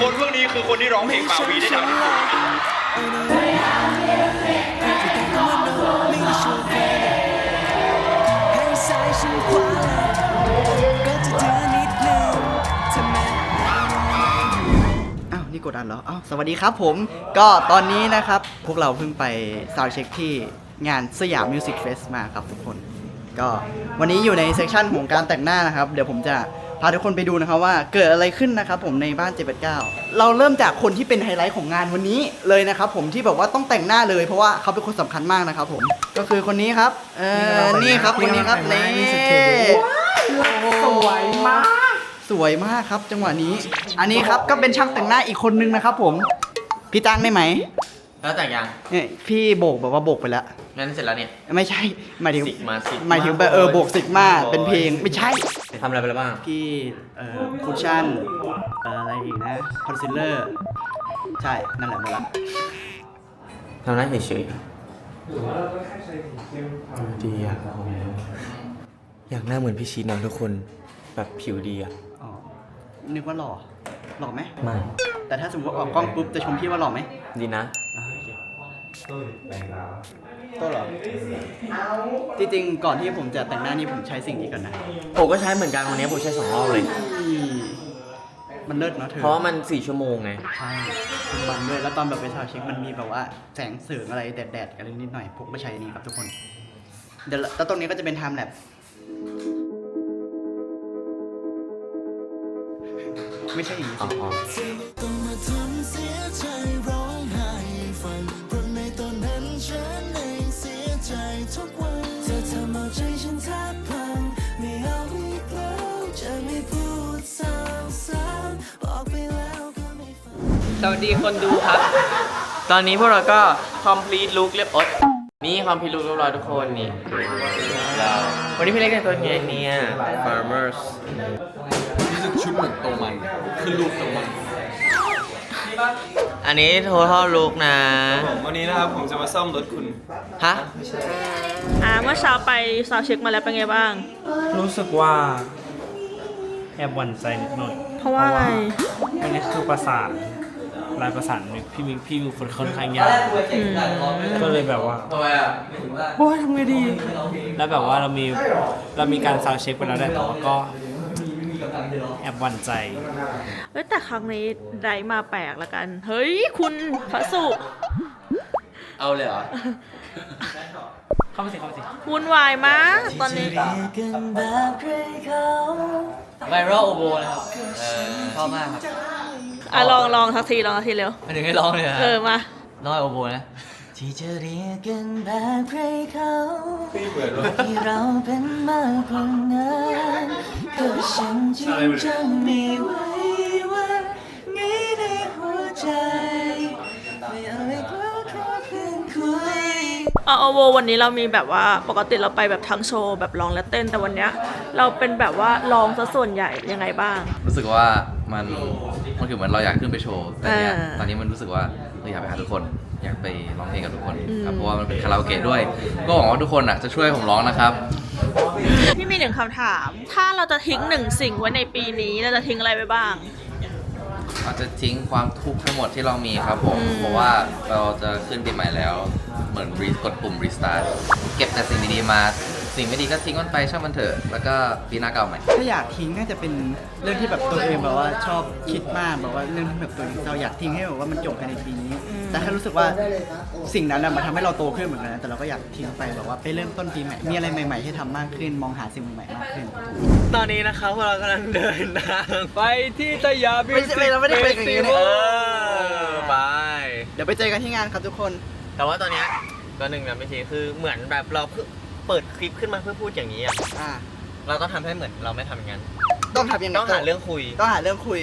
คนพวกนี้คือคนที่ร้องเพลงบาวีได้ทำให้คุณให้สายฉันคว้าก็จะเจอนิดนึงทำไมอ้าวนี่กดดันเหรออ้าวสวัสดีครับผมก็ตอนนี้นะครับ พวกเราเพิ่งไปซาวเช็คที่งานสยามมิวสิกเฟสมาครับทุกคน ก็วันนี้อยู่ในเซสชันของการแต่งหน้านะครับ เดี๋ยวผมจะ พาทุกคนไปดูนะครับว่าเกิดอะไรขึ้นนะครับผมในบ้าน 789 เราเริ่มจากคนที่เป็นไฮไลท์ของงานวันนี้เลยนะครับผมที่แบบว่าต้องแต่งหน้าเลยเพราะว่าเขาเป็นคนสำคัญมากนะครับผมก็คือคนนี้ครับเออนี่ครับคนนี้ครับนี่สวยมาก สวยมากครับ จังหวะนี้ อันนี้ครับก็เป็นช่างแต่งหน้าอีกคนนึงนะครับผมพี่ตั้งได้ไหมแล้วแต่งยังเนี่ยพี่โบกแบบว่าโบกไปแล้ว งั้นเสร็จแล้วเนี่ย ไม่ใช่หมายถึงสิกมาสิกหมายถึงแบบเออโบกสิกมาเป็นเพลงไม่ใช่ทำอะไรไปแล้วบ้าง พี่เอ่อคุชชั่นเอ่ออะไรอีกนะคอนซีลเลอร์ใช่นั่นแหละหมดละทำหน้าเฉยๆดีอะอยากหน้าเหมือนพี่ชีนะทุกคน แบบผิวดีอะ อ๋อนึกว่าหล่อหล่อไหมไม่ แต่ถ้าสมมติว่าออกกล้องปุ๊บจะชมพี่ว่าหล่อไหมดีนะ อ่าโอเค โต้เหรอจริงๆก่อนที่ผมจะแต่งหน้านี่ผมใช้สิ่งนี้ก่อนนะ ผมก็ใช้เหมือนกันวันนี้ผมใช้สองรอบเลยนี่มันเลิศเนาะเธอเพราะว่ามันสี่ชั่วโมงไง ใช่คุณบันด้วยแล้วตอนแบบไปซาวด์เช็คมันมีแบบว่าแสงเสริงอะไรแดดๆอะไรนิดหน่อยผมก็ใช้อันนี้ครับทุกคน เดี๋ยวแล้วตรงนี้ก็จะเป็นไทม์แลปไม่ใช่อย่างนี้อ๋อสิอ๋อต้องมาทำเสี วัสดีคนดูครับ ตอนนี้พวกเราก็ complete look เรียบร้อยนี่ complete look เรียบร้อยทุกคนนี่เราวันนี้พี่เล็กแต่งตัวไงเนี่ย farmers รู้สึกชุดเหมือนโตมันคือลูกโตมันอันนี้ total look นะวันนี้นะครับผมจะมาซ่อมรถคุณ ฮะ อ่าเมื่อเช้าไปซาวด์เช็คมาแล้วเป็นไงบ้าง รู้สึกว่าแอบหวั่นใจนิดหน่อยเพราะว่าอะไร อันนี้คือประสาน ลายประสานมิกพี่มิกพี่มิกฝนค่อนข้างยากก็เลยแบบว่าโอ้ยทำไงดี แล้วแบบว่าเรามีเรามีการซาวด์เช็คไปแล้วได้แต่ว่าก็แอบหวั่นใจเอ้ยแต่ครั้งนี้ไดมาแปลกละกัน เฮ้ย คุณพระสุเอาเลยเหรอ เข้ามาสิเข้ามาสิวุ่นวายมากตอนนี้ไวรัลโอโบนะครับเออชอบมากครับ อะลองลองสักทีลองสักทีเร็ว ไม่ถึงให้ร้องเลยฮะเออมา น้อยโอโบนะ ที่จะเรียกกันแบบใครเขาที่เราเป็นมากกว่านั้นก็ฉันจริงจังไม่ไหวว่ามีในหัวใจ ไม่เอาไว้กลัวแค่เพื่อนคุยเอาเอาโววันนี้เรามีแบบว่าปกติเราไปแบบทั้งโชว์แบบร้องและเต้นแต่วันเนี้ย เราเป็นแบบว่าร้องซะส่วนใหญ่ยังไงบ้าง รู้สึกว่ามัน มันคือเหมือนเราอยากขึ้นไปโชว์แต่เนี้ยอ่าตอนนี้มันรู้สึกว่าเราอยากไปหาทุกคน อยากไปร้องเพลงกับทุกคนอืมครับเพราะว่ามันเป็นคาราโอเกะด้วย ก็หวังว่าทุกคนอะจะช่วยผมร้องนะครับ พี่มีหนึ่งคำถาม ถ้าเราจะทิ้งหนึ่งสิ่งไว้ในปีนี้ เราจะทิ้งอะไรไปบ้าง เราจะทิ้งความทุกข์ทั้งหมดที่เรามีครับผม อืม เพราะว่าเราจะขึ้นปีใหม่แล้ว เหมือนรีกดปุ่มรีสตาร์ทเก็บแต่สิ่งดีๆมา สิ่งไม่ดีก็ทิ้งมันไปช่างมันเถอะแล้วก็ปีหน้าเก่าใหม่ ถ้าอยากทิ้งน่าจะเป็นเรื่องที่แบบตัวเองแบบว่าชอบคิดมากแบบว่าเรื่องที่แบบตัวเองเราอยากทิ้งให้แบบว่ามันจบภายในปีนี้ แต่ถ้ารู้สึกว่าสิ่งนั้นน่ะมันทำให้เราโตขึ้นเหมือนกันนะแต่เราก็อยากทิ้งไปแบบว่าไปเริ่มต้นปีใหม่มีอะไรใหม่ๆให้ทำมากขึ้น มองหาสิ่งใหม่ๆมากขึ้น ตอนนี้นะครับพวกเรากำลังเดินทางไปที่สยามไม่ใช่เราไม่ได้ไปอย่างนี้เอนะอไป เดี๋ยวไปเจอกันที่งานครับทุกคน แต่ว่าตอนเนี้ยก็หนึ่งนะไม่ใช่คือเหมือนแบบเราเพิ่ง เปิดคลิปขึ้นมาเพื่อพูดอย่างนี้อะอ่า เราต้องทำให้เหมือนเราไม่ทำอย่างนั้นต้องทำยังไงต้องหาเรื่องคุย ต้องหาเรื่องคุย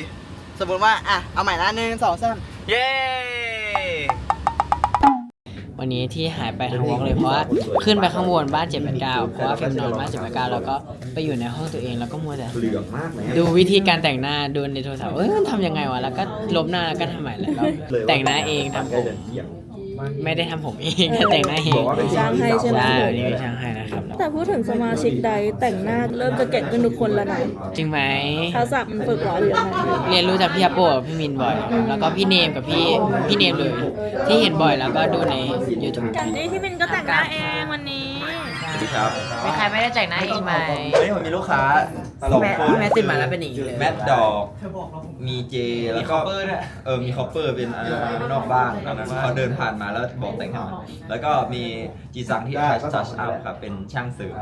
สมมติว่า อะ เอาใหม่นะหนึ่งสองสามเย้ วันนี้ที่หายไปทั้งวอล์กเลยเพราะว่าขึ้นไปข้างบนบ้าน789เพราะว่าฟิล์มนอนบ้าน789แล้วก็ไปอยู่ในห้องตัวเองแล้วก็มัวแต่ดูวิธีการแต่งหน้าดูในโทรศัพท์เอ้ยมันทำยังไงวะแล้วก็ลบหน้าแล้วก็ทำใหม่แล้วก็แต่งหน้าเองทำผม ไม่ได้ทำผมเองแต่งหน้าเองจ้างให้ใช่ไหม ใช่วันนี้มีช่างให้นะครับ แต่พูดถึงสมาชิกใดแต่งหน้าเริ่มจะเก่งขึ้นทุกคนแล้วนะจริงไหม ทักษะมันฝึกเหรอหรือยังไง เรียนรู้จากพี่อาโปกับพี่มินบ่อยครับแล้วก็พี่เนมกับพี่พี่เนมเลย ที่เห็นบ่อยแล้วก็ดูใน YouTube นี่พี่มินก็แต่งหน้าเองวันนี้ มีใครไม่ได้แต่งหน้าเองไหมเฮ้ยผมมีลูกค้าสองแม่คนแม่ติดมาแล้วเป็นอย่างนี้เลยแมดดอก มีเจแล้วก็เออมีคอปเปอร์เป็นเอ่อนอกบ้านอันนั้นเขาเดินผ่านมาแล้วบอกแต่งให้หน่อยแล้วก็มีจีซังที่ทัชทัชอัพครับเป็นช่างเสริม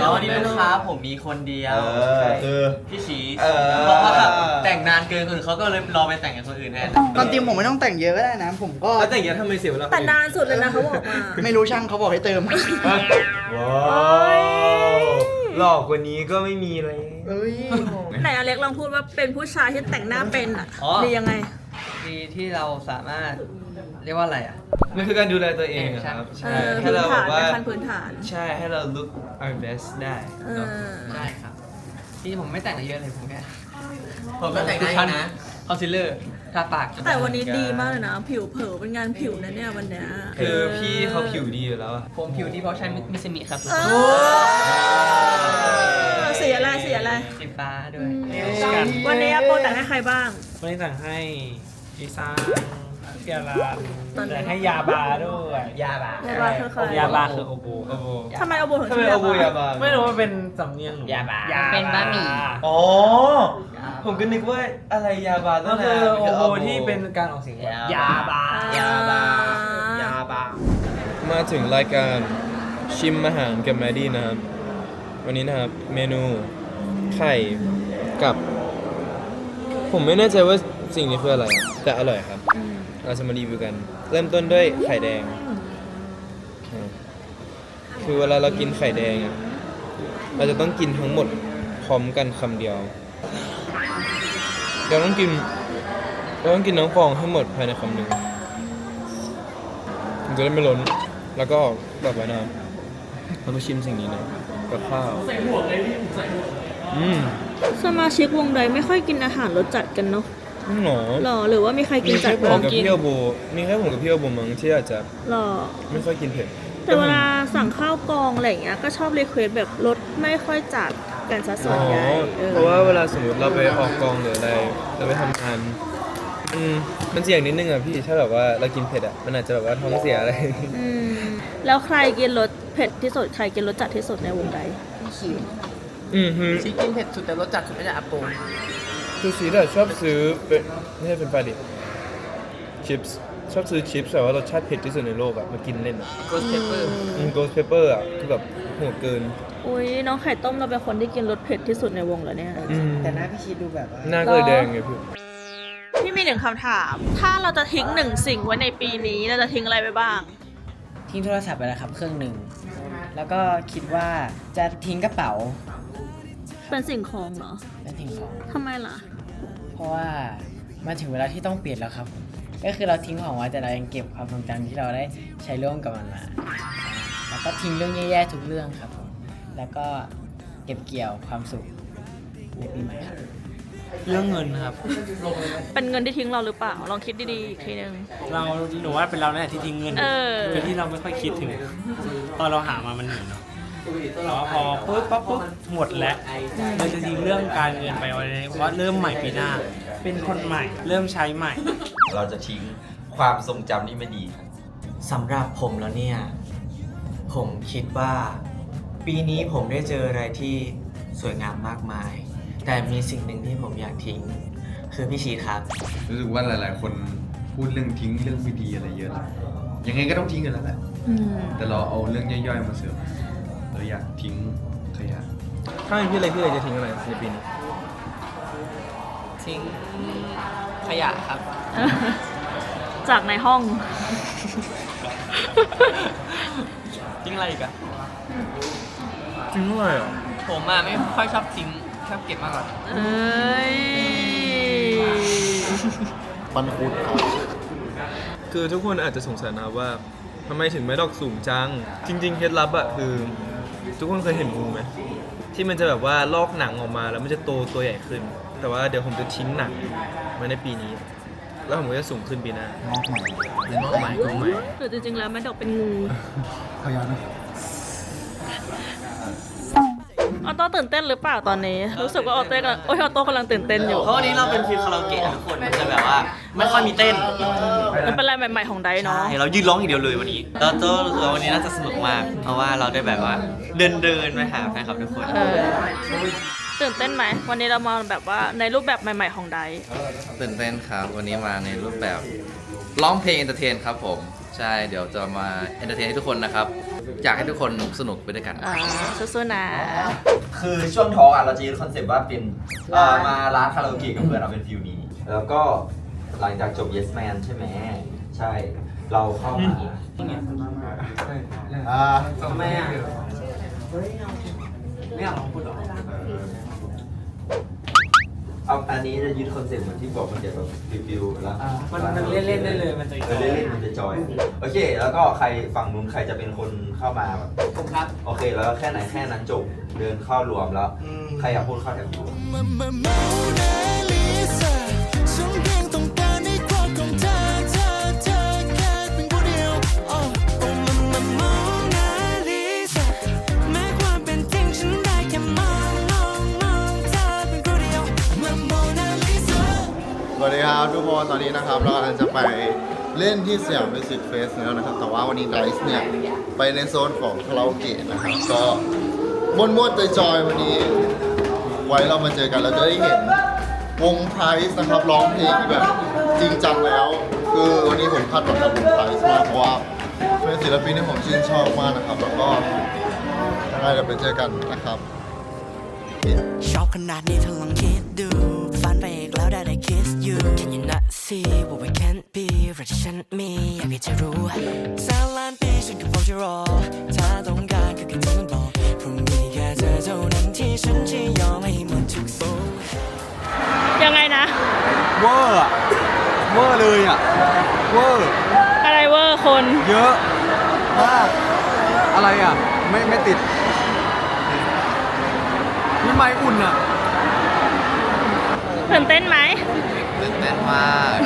แล้ววันนี้เป็นลูกค้าผมมีคนเดียเอวอคือพี่ชีเออเพราะว่าแต่งนานเกินคนอื่นเขาก็เลยรอไปแต่งกับคนอื่นแทนความจริงผมไม่ต้องแต่งเยอะก็ได้นะ ผมก็แล้วแต่งอย่างนี้ทำไมเสียเวลาแต่นานสุดเลยนะเขาบอกมาไม่รู้ช่างเขาบอกให้เติมว้าวหลอกกว่านี้ก็ไม่มีเลย เอ้ย ไหนอเล็กลองพูดว่าเป็นผู้ชายที่แต่งหน้าเป็นอะอ๋อ ดียังไง ดีที่เราสามารถเรียกว่าอะไรอะ มันคือการดูแลตัวเองอะครับ เอใช่อให้พื้นเราแบฐานบว่า เป็นขั้นพื้นฐาน ใช่ให้เรา look our best ได้เอเนอะอ ใช่ครับจริงๆผมไม่แต่งอะไรเยอะเลยผมแค่ผมก็แต่งหน้าเองนะ คอนซีลเลอร์ ทาปากแต่วันนี้ดีมากเลยนะ ผิวเผลอเป็นงานผิวนะเนี่ยวันเนี้ยคือพี่เขาผิวดีอยู่แล้วอะผมผิวดีเพราะใช้มิสมิครับเออสีอะไรสีอะไร สีฟ้าด้วย วันนี้อาโปแต่งให้ใครบ้าง วันนี้แต่งให้อีซ่า พี่อารันตอนนี้แต่งให้ยาบาด้วยยาบา ยาบาคือใคร ยาบาคือโอโบโอ้โหทำไมอาโบถึงทำไมชื่อเอาบูยาบาไม่รู้ว่าเป็นสำเนียงหนูยาบาเป็นบะหมี่ อ๋อ ผมก็นึกว่าอะไรยาบาก็ตั้งคืนาอนโอโบที่เป็นการออกเสียงยาบา ยาบา ยาบา มาถึงรายการชิมอาหารกับแมดดี้นะครับ วันนี้นะครับเมนูไข่กับ ผมไม่แน่ใจว่าสิ่งนี้คืออะไรอะ แต่อร่อยครับเราจะมารีวิวกัน เริ่มต้นด้วยไข่แดงอ่าคือเวลาเรากินไข่แดงอะเราจะต้องกินทั้งหมดพร้อมกันคำเดียว เราต้องกินเราต้องกินน้ำฟองให้หมดภายในคำหนึ่งมันจะได้ไม่ล้น แล้วก็แบบไว้นะเรามาชิมสิ่งนี้นะกับข้าวใส่หมวกเลยพี่ใส่หมวกอืม สมาชิกวงใดไม่ค่อยกินอาหารรสจัดกันเนาะ หนอหรอหรือว่ามีใครกิมีนจัแค่ดผมบ้างกับพี่โอโบมีแค่ผมกับพี่โอโบมั้งที่อาจจะหรอ ไม่ค่อยกินเผ็ดแต่เวลาสั่งข้าวกองอะไรอย่างเงี้ยก็ชอบรีเควสแบบรสไม่ค่อยจัดกันซะส่วนใหญ่ออเพราะว่าเวลาสมมติเราไปออกกองหรืออะไรเราไปทำงานมันมันเสี่ยงนิดนึงอะพี่ถ้าแบบว่าเรากินเผ็ดอะมันอาจจะแบบว่าท้องเสียอะไร อืมแล้วใครกินรสเผ็ดที่สุดใครกินรสจัดที่สุดในวงใดอืมฮึ ชีกินเผ็ดสุดแต่รสจัดสุดไม่ใช่อาโป คือซีอะชอบซื้อเป็นไม่ใช่เป็นปลาดิชิปส์ชอบซื้อชิปส์แบบว่ารสชาติเผ็ดที่สุดในโลกอะมากินเล่นอะโกสเปเปอร์อืมโกสเพเปอร์อะคือแบบโหดเกิน อุ้ยน้องไข่ต้มเราเป็นคนที่กินรสเผ็ดที่สุดในวงเหรอเนี่ย อืม แต่หน้าพี่ชีดูแบบว่าหน้าก็เลยแดงไงพี่พี่มีหนึ่งคำถาม ถ้าเราจะทิ้งหนึ่งสิ่งไว้ในปีนี้เราจะทิ้งอะไรไปบ้าง ทิ้งโทรศัพท์ไปแล้วครับเครื่องหนึ่ง แล้วก็คิดว่าจะทิ้งกระเป๋าเป็นสิ่งของเหรอ เป็นทิ้งของ ทำไมล่ะเพ ราะว่ามาถึงเวลาที่ต้องเปลี่ยนแล้วครับ ก็คือเราทิ้งของไว้แต่เรายังเก็บความทรงจำที่เราได้ใช้ร่วมกับมันมา แล้วก็ทิ้งเรื่องแย่ๆทุกเรื่องครับผมแล้วก็เก็บเกี่ยวความสุขในปีใหม่ครับเรื่องเงินครับ เป็นเงินที่ทิ้งเราหรือเปล่า ลองคิดดีๆอีกทีนึง เราหนูว่าเป็นเราเนี่ยที่ทิ้งเงินเออโดยที่เราไม่ค่อยคิดถึงตอนเราหามามันเหนื่อยเนาะแต่ว่าพอปุ๊บปั๊บปุ๊บหมดแล้วเราจะทิ้งเรื่องการเงินไปไว้ในว่าเริ่มใหม่ปีหน้า เป็นคนใหม่ เริ่มใช้ใหม่ เราจะทิ้งความทรงจำที่ไม่ดีครับสำหรับผมแล้วเนี่ย ผมคิดว่า ปีนี้ผมได้เจออะไรที่สวยงามมากมาย แต่มีสิ่งหนึ่งที่ผมอยากทิ้ง คือพี่ชีครับ รู้สึกว่าหลาย ๆ คนพูดเรื่องทิ้งเรื่องไม่ดีอะไรเยอะยังไงก็ต้องทิ้งกันแล้วแหละ อืมแต่เราเอาเรื่องย่อย ๆ มาเสริมเราอยากทิ้งขยะ ถ้าเป็นพี่อะไรพี่อะไรจะทิ้งอะไรในปีนี้ ทิ้งขยะครับ จากในห้อง ทิ้งอะไรอีกอะทิ้งอะไรอะผมอะไม่ค่อยชอบทิ้งชอบเก็บมากกว่าเอ้ยมันคุดคือทุกคนอาจจะสงสัยนะว่าทำไมถึงไม่ดอกสูงจัง จริง ๆ เคล็ดลับอะคือ ทุกคนเคยเห็นงูไหมที่มันจะแบบว่าลอกหนังออกมาแล้วมันจะโตตัวใหญ่ขึ้น แต่ว่าเดี๋ยวผมจะทิ้งหนังไว้ในปีนี้ แล้วผมก็จะสูงขึ้นปีหน้างอกใหม่งอกใหม่งอกใหม่หรือจริงๆแล้วแม่ดอกเป็นงูพยานนะออโต้ตื่นเต้นหรือเปล่าตอนนี้ รู้สึกว่าออโต้กำลังโอ้ยออโต้กำลังตื่นเต้นอยู่เพราะวันนี้เราเป็นฟิลคาราโอเกะนะทุกคนมันจะแบบว่าไม่ค่อยมีเต้นมันเป็นอะไรใหม่ๆของไดเนาะใช่เรายืนร้องอย่างเดียวเลยวันนี้แล้วโต้รู้สึกว่าวันนี้น่าจะสนุกมาก เพราะว่าเราได้แบบว่าเดินเดินๆไปหาแฟนคลับทุกคนเออ ตื่นเต้นไหม วันนี้เรามาแบบว่าในรูปแบบใหม่ ๆของไดตื่นเต้นครับ วันนี้มาในรูปแบบร้องเพลงเอนเตอร์เทนครับผม ใช่ เดี๋ยวจะมาเอนเตอร์เทนให้ทุกคนนะครับ อยากให้ทุกคนสนุกไปด้วยกัน อ่าสู้ๆนะ คือช่วงท้องอะเราจะยึดคอนเซปต์ว่าเป็นเอ่อมาร้านคาราโอเกะกับเพื่อนเราเป็นฟิลนี้ แล้วก็หลังจากจบ Yes Man ใช่ไหมใช่เราเข้ามาอ่าทำไมอะไม่อยากลองพูดหรอ เอาอันนี้จะยึดคอนเซ็ปต์เหมือนที่บอกมันจะแบบฟิวๆแล้วมันมันเล่นๆได้เลยมันจะเออเล่นๆมันจะจอยโอเค แล้วก็ใครฝั่งนู้นใครจะเป็นคนเข้ามาแบบผมครับ โอเค แล้วก็แค่ไหนแค่นั้นจบเดินเข้ารวมแล้ว ใครอยากพูดเข้าแถวพูดฉัน ตอนนี้นะครับ เรากำลังจะไปเล่นที่สยามมิวสิกเฟสแล้วนะครับ แต่ว่าวันนี้ไดซ์เนี่ย ไปในโซนของคาราโอเกะนะครับ ก็ม่วนๆจอยๆวันนี้ ไว้เรามาเจอกันเราจะได้เห็นวงไพรส์นะครับร้องเพลงแบบจริงจังแล้ว คือวันนี้ผมคาดหวังกับวงไพรส์มากเพราะว่าเป็นศิลปินที่ผมชื่นชอบมากนะครับ แล้วก็ยังไงเดี๋ยวไปเจอกันนะครับชอบขนาดนี้เธอลองคิดดูฝันไปอีกแล้วได้ได้ kiss you Can you not see what we can be รักที่ฉันมีอยากให้เธอรู้แสนล้านปีฉันก็พร้อมจะรอ ถ้าต้องการก็แค่เธอบอกพรุ่งนี้แค่เธอเท่านั้นที่ฉันจะยอมให้หมดทุกสิ่งยังไงนะ เวอร์อะเวอร์เลยอะเวอร์อะไรเวอร์คน เยอะมากอะไรอะไม่ไม่ติดนี่ไม้อุ่นอะตื่นเต้นไหมตื่น เต้นมาก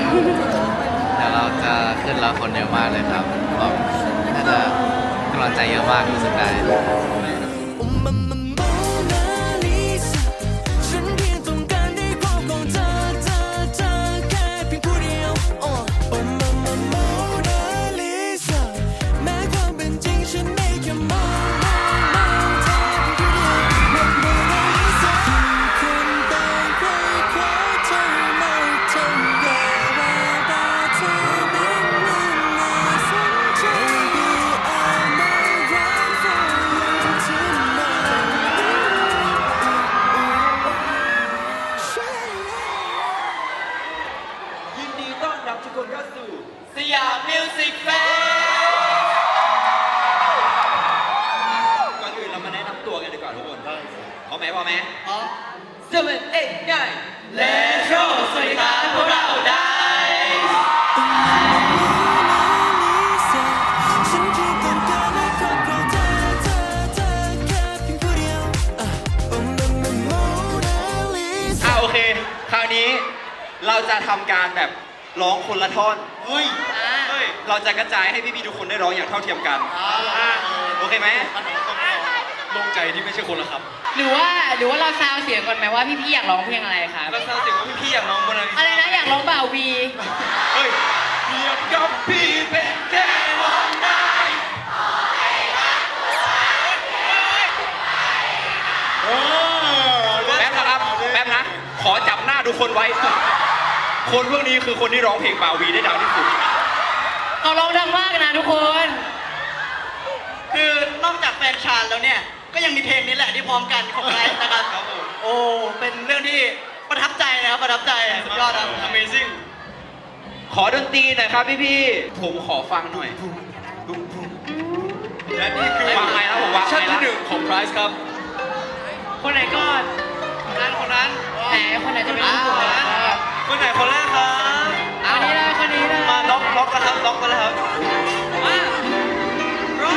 เดี๋ยวเราจะขึ้นแล้วคนเยอะมากเลยครับแบบน่าจะกำลังใจเยอะมากรู้สึกได้ แบบร้องคนละท่อน เฮ้ยเฮ้ยเราจะกระจายให้พี่ๆทุกคนได้ร้องอย่างเท่าเทียมกันอะโอเคไหมโล่งใจที่ไม่ใช่คนละครับหรือว่าหรือว่าเราซาวเสียงก่อนไหมว่าพี่ๆอยากร้องเพลงอะไรคะเราทราบเสียงว่าพี่ๆอยากร้องบนอะไรอะไรนะอยากร้องบ่าววีเฮ้ยเทียบกับพี่เป็นแค่วันไหนแป๊บนะครับแป๊บนะ ขอจับหน้าทุกคนไว้ คนพวกนี้คือคนที่ร้องเพลงบาวีได้ดังที่สุด เขาร้องดังมากนะทุกคน คือนอกจากแฟนชานแล้วเนี่ย ก็ยังมีเพลงนี้แหละที่พร้อมกันของไลฟ์นะครับโอ้ เป็นเรื่องที่ประทับใจนะครับ ประทับใจสุดยอดครับ Amazing ขอดนตรีหน่อยครับพี่ๆผมขอฟังหน่อย และนี่คือวางไม้แล้วผมวางไม้แล้วที่หนึ่งของ Price ครับ คนไหนก่อนคนนั้นคนนั้นแหมคนไหนจะเป็นลูกคนนั้น คนไหนคนแรกครับคนนี้เลยคนนี้เลยมาล็อกล็อกกันครับล็อกกันแล้วครับมาร้อง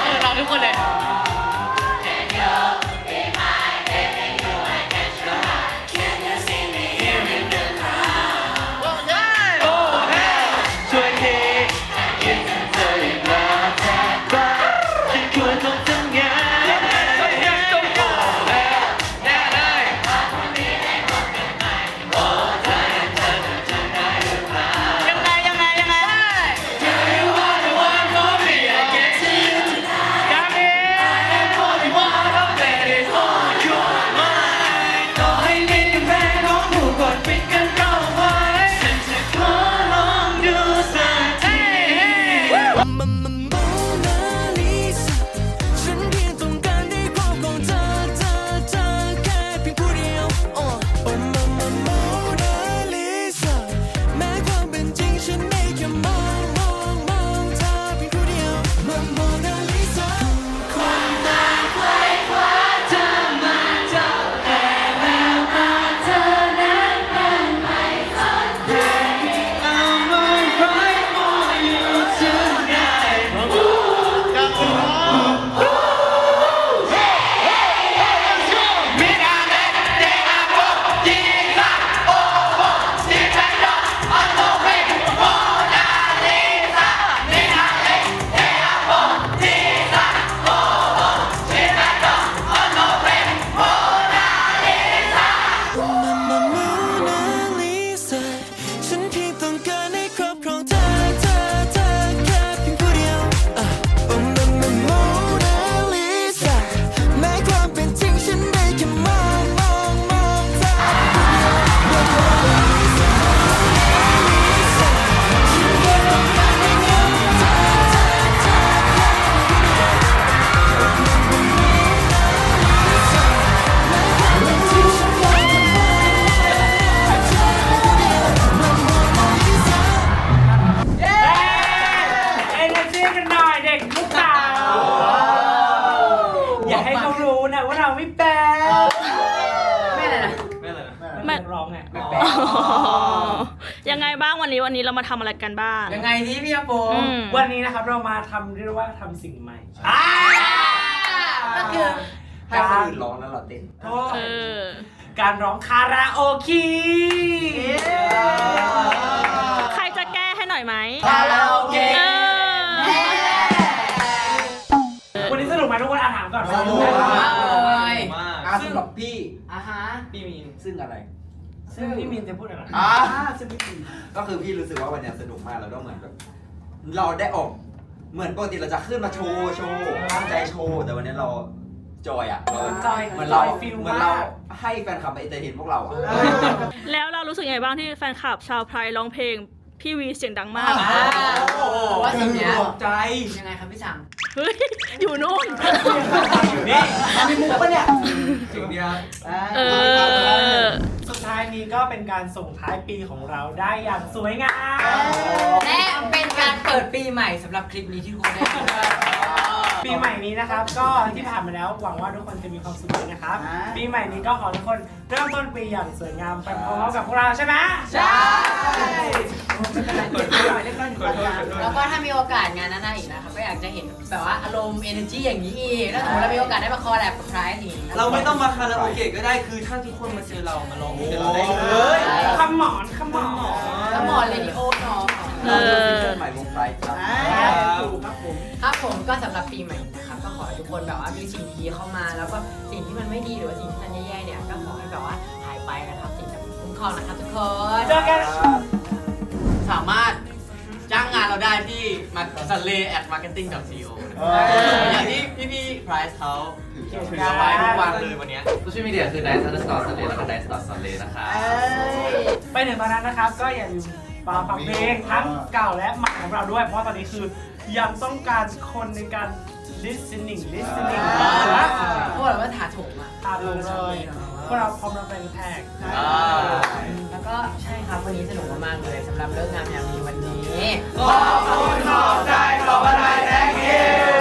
เออร้องทุกคนเลย วันนี้เรามาทำอะไรกันบ้าง ยังไงนี่พี่อาโปอืม วันนี้นะครับเรามาทำเรียกว่าทำสิ่งใหม่ก็คือให้คนอื่นร้องแล้วเราเต้นเออ การร้องคาราโอเกะ ใครจะแก้ให้หน่อยไหมคาราโอเกะ เออ วันนี้สนุกไหมทุกคนอาถามก่อนสนุก มากอะสำหรับพี่ อะฮะ พี่มีนซึ่งอะไร ซึ่งพี่มีนจะพูดอะไรอ่าก็คือพี่รู้สึกว่าวันเนี้ยสนุกมากแล้วก็เหมือนแบบเราได้ออก เหมือนปกติเราจะขึ้นมาโชว์โชว์ตั้งใจโชว์แต่วันนี้เราจอยอะเราจอยเหมือนเราจอยฟิลเหมือนเรามากให้แฟนคลับมาเอนเตอร์เทนพวกเราอะ แล้วเรารู้สึกยังไงบ้างที่แฟนคลับชาวไพรร้องเพลง พี่วีเสียงดังมากว่าสิ่งเนี้ยตกใจ ยังไงครับพี่สัง เฮ้ย อยู่นู่น นี่มีมุกปะเนี่ยจริงเดียวเออ สุดท้ายนี้ก็เป็นการส่งท้ายปีของเราได้อย่างสวยงาม และเป็นการเปิดปีใหม่สำหรับคลิปนี้ที่ทุกคนได้ดู ปีใหม่นี้นะครับ ก็ที่ผ่านมาแล้วหวังว่าทุกคนจะมีความสุขกันนะครับปีใหม่นี้ก็ขอให้ทุกคนเริ่มต้นปีอย่างสวยงามไปพร้อมๆกับพวกเราใช่ไหมใช่เปิดปีใหม่เล็กน้อยแล้วก็ถ้ามีโอกาสงานหน้าๆอีกนะครับก็อยากจะเห็นแบบว่าอารมณ์ energy อย่างนี้อีกถ้าสมมติเรามีโอกาสได้มาคอลแลบกับใครอย่างนี้เราไม่ต้องมาคาราโอเกะก็ได้คือถ้าทุกคนมาเจอเรามาร้องเพลงกับเราได้เลย คำหมอนคำหมอน แล้วหมอนเรดิโอเนาะ เออ ใหม่วงไพรครับ ถูกครับผม ครับผมก็สำหรับปีใหม่นะครับก็ขอให้ทุกคนแบบว่ามีสิ่งดีๆเข้ามา แล้วก็สิ่งที่มันไม่ดีหรือว่าสิ่งที่มันแย่ๆเนี่ยก็ขอให้แบบว่าหายไปนะครับสิ่งที่คุ้มครองนะครับทุกคนเจอกันสามารถจ้างงานเราได้ที่มาซันเล่แอดมาร์เก็ตติ้ง .co อย่างที่พี่พี่ไพรส์เขาถือเอาไว้ทุกวันเลยวันเนี้ยโซเชียลมีเดียคือ Dice Underscore Sunday แล้วก็ Dice Dot Sunday นะคะไปถึงตอนนั้นนะครับ ก็อย่าลืมฟังฟังเพลงทั้งเก่าและใหม่ของเราด้วย เพราะว่าตอนนี้คือ ยังต้องการคนในการ listening listening นะพาะเราก็ถาโถมอะตามลงเลยพวกเราพร้อมรับแรงแทกแล้วก็ใช่ครับวันนี้สนุกมากๆเลยสำหรับเรื่องงามยามีวันนี้ขอบคุณขอบใจขอบอะไรแทนคิว